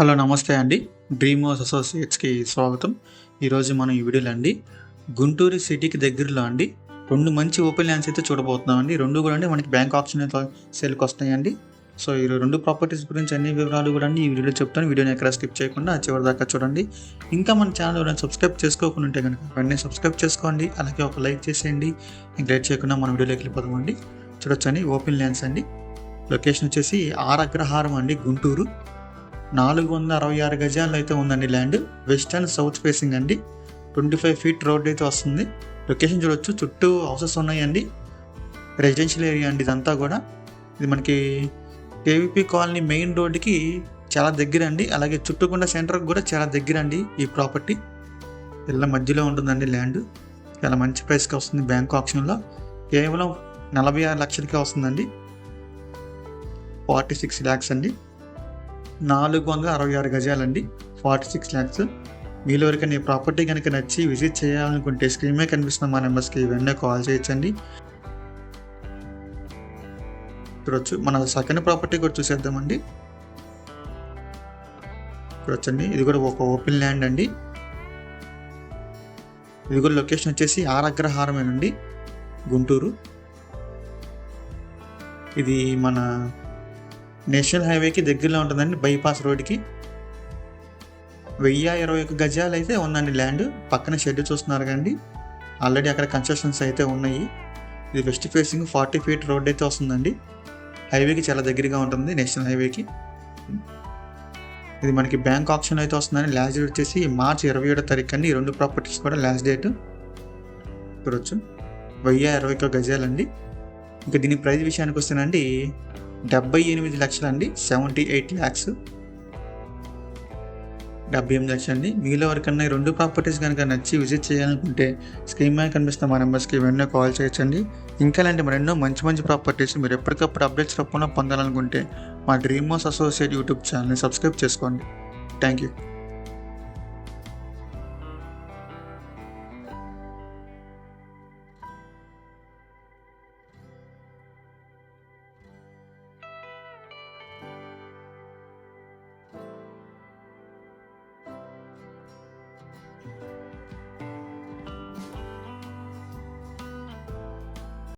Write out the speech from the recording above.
Hello నమస్తే అండి. Dream house అసోసియేట్స్కి స్వాగతం. ఈరోజు మనం ఈ వీడియోలో అండి గుంటూరు సిటీకి దగ్గరలో అండి రెండు మంచి ఓపెన్ ల్యాండ్స్ అయితే చూడబోతున్నాం అండి. రెండు కూడా అండి మనకి బ్యాంక్ ఆప్షన్ సేల్కి వస్తాయండి సో ఈ రెండు ప్రాపర్టీస్ గురించి అన్ని వివరాలు కూడా అండి ఈ వీడియోలో చెప్తాను. వీడియోని ఎక్కడ స్కిప్ చేయకుండా చివరి దాకా చూడండి. ఇంకా మన ఛానల్ ఎవరైనా సబ్స్క్రైబ్ చేసుకోకుండా ఉంటే కనుక వెంటనే సబ్స్క్రైబ్ చేసుకోండి. అలాగే ఒక లైక్ చేసేయండి. ఇంకా లైట్ చేయకుండా మన వీడియోలోకి వెళ్ళిపోదామండి చూడొచ్చండి ఓపెన్ ల్యాండ్స్ అండి. లొకేషన్ వచ్చేసి ఆర్ అగ్రహారం అండి గుంటూరు. నాలుగు వందల అరవై ఆరు గజాలు అయితే ఉందండి land. West and south facing అండి. ట్వంటీ ఫైవ్ ఫీట్ రోడ్ అయితే వస్తుంది. లొకేషన్ చూడొచ్చు. చుట్టూ హౌసెస్ ఉన్నాయండి. రెసిడెన్షియల్ ఏరియా అండి ఇదంతా కూడా. ఇది మనకి కేవీపీ కాలనీ మెయిన్ రోడ్డుకి చాలా దగ్గర అండి అలాగే చుట్టుకుండా సెంటర్కి కూడా చాలా దగ్గర అండి ఈ ప్రాపర్టీ. ఇళ్ళ మధ్యలో ఉంటుందండి ల్యాండ్. చాలా మంచి ప్రైస్కి వస్తుంది బ్యాంక్ ఆప్షన్లో. కేవలం నలభై ఆరు లక్షలకే వస్తుందండి. ఫార్టీ సిక్స్ ల్యాక్స్ అండి. నాలుగు వందల అరవై ఆరు గజాలండి. Forty six lakhs. మీలో ఎవరికైనా ఈ ప్రాపర్టీ కనుక నచ్చి విజిట్ చేయాలనుకుంటే స్క్రీన్ మీద కనిపిస్తున్న మా నెంబర్స్కి వెంటనే కాల్ చేయొచ్చండి. చూడొచ్చు మన సెకండ్ ప్రాపర్టీ కూడా చూసేద్దామండి. చూడొచ్చండి ఇది కూడా ఒక ఓపెన్ ల్యాండ్ అండి. ఇది కూడా లొకేషన్ వచ్చేసి ఆరగ్రహారమేనండి. గుంటూరు. ఇది మన నేషనల్ హైవేకి దగ్గరలో ఉంటుందండి బైపాస్ రోడ్కి వెయ్యి ఇరవై ఒక గజాలు అయితే ఉందండి ల్యాండ్. పక్కన షెడ్ చూస్తున్నారు కండి ఆల్రెడీ అక్కడ కన్స్ట్రక్షన్స్ అయితే ఉన్నాయి. ఇది west facing forty feet road అయితే వస్తుందండి. హైవేకి చాలా దగ్గరగా ఉంటుంది నేషనల్ హైవేకి. ఇది మనకి బ్యాంక్ ఆప్షన్ అయితే వస్తుందండి. లాస్ట్ డేట్ వచ్చేసి మార్చి ఇరవై ఏడో తారీఖు అండి. ఈ రెండు ప్రాపర్టీస్ కూడా లాస్ట్ డేట్. చూడొచ్చు. వెయ్యి ఇరవై ఒక గజాలండి. ఇంకా దీని ప్రైస్ విషయానికి వస్తేనండి డెబ్బై ఎనిమిది లక్షలండి సెవెంటీ ఎయిట్ ల్యాక్స్. డెబ్బై ఎనిమిది లక్షలు అండి మీలో ఎవరికన్నా రెండు ప్రాపర్టీస్ కనుక నచ్చి విజిట్ చేయాలనుకుంటే స్క్రీన్ మీద కనిపిస్తున్న మా నెంబర్స్కి వెంటనే కాల్ చేయొచ్చండి. ఇంకా ఇలాంటి మరెన్నో మంచి మంచి ప్రాపర్టీస్ మీరు ఎప్పటికప్పుడు అప్డేట్స్ రూపంలో పొందాలనుకుంటే మా డ్రీమ్ హౌస్ అసోసియేట్ యూట్యూబ్ ఛానల్ని సబ్స్క్రైబ్ చేసుకోండి. Thank you